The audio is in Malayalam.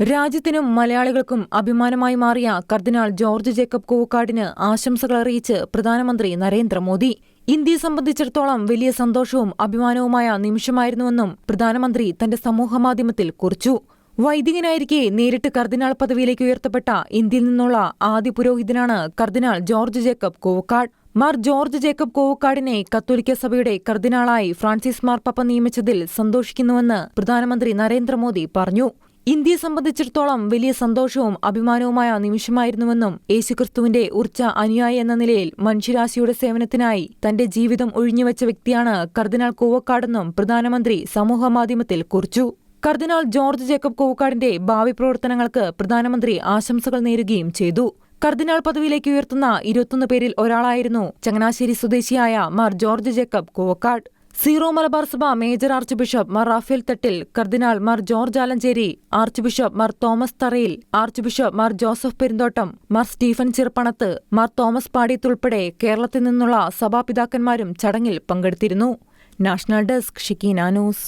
രാജ്യത്തിനും മലയാളികൾക്കും അഭിമാനമായി മാറിയ കർദിനാൾ ജോർജ് ജേക്കബ് കൂവക്കാടിന് ആശംസകൾ അറിയിച്ച് പ്രധാനമന്ത്രി നരേന്ദ്രമോദി. ഇന്ത്യയെ സംബന്ധിച്ചിടത്തോളം വലിയ സന്തോഷവും അഭിമാനവുമായ നിമിഷമായിരുന്നുവെന്നും പ്രധാനമന്ത്രി തന്റെ സമൂഹമാധ്യമത്തിൽ കുറിച്ചു. വൈദികനായിരിക്കെ നേരിട്ട് കർദിനാൾ പദവിയിലേക്ക് ഉയർത്തപ്പെട്ട ഇന്ത്യയിൽ നിന്നുള്ള ആദ്യ പുരോഹിതനാണ് cardinal George Jacob Koovakkad Mar George Jacob കോവക്കാടിനെ കത്തോലിക്ക സഭയുടെ കർദിനാളായി ഫ്രാൻസിസ് മാർപ്പാപ്പ നിയമിച്ചതിൽ സന്തോഷിക്കുന്നുവെന്ന് പ്രധാനമന്ത്രി നരേന്ദ്രമോദി പറഞ്ഞു. ഇന്ത്യയെ സംബന്ധിച്ചിടത്തോളം വലിയ സന്തോഷവും അഭിമാനവുമായ നിമിഷമായിരുന്നുവെന്നും യേശുക്രിസ്തുവിന്റെ ഉർച്ച അനുയായി എന്ന നിലയിൽ മനുഷ്യരാശിയുടെ സേവനത്തിനായി തന്റെ ജീവിതം ഒഴിഞ്ഞുവച്ച വ്യക്തിയാണ് കർദിനാൾ കൂവക്കാടെന്നും പ്രധാനമന്ത്രി സമൂഹമാധ്യമത്തിൽ കുറിച്ചു. കർദിനാൾ ജോർജ് ജേക്കബ് കൂവക്കാടിന്റെ ഭാവി പ്രവർത്തനങ്ങൾക്ക് പ്രധാനമന്ത്രി ആശംസകൾ നേരുകയും ചെയ്തു. കർദിനാൾ പദവിയിലേക്ക് ഉയർത്തുന്ന ഇരുപത്തൊന്ന് പേരിൽ ഒരാളായിരുന്നു ചങ്ങനാശ്ശേരി സ്വദേശിയായ Mar George Jacob Koovakkad. Syro Malabar സഭ major archbishop Mar Raphael Thattil cardinal Mar George Alencherry archbishop Mar Thomas Tharayil archbishop Mar Joseph Perumthottam Mar Stephen Chirappanath Mar Thomas പാടിയത്തുൾപ്പെടെ കേരളത്തിൽ നിന്നുള്ള സഭാപിതാക്കന്മാരും ചടങ്ങിൽ പങ്കെടുത്തിരുന്നു. National desk Shikeena news.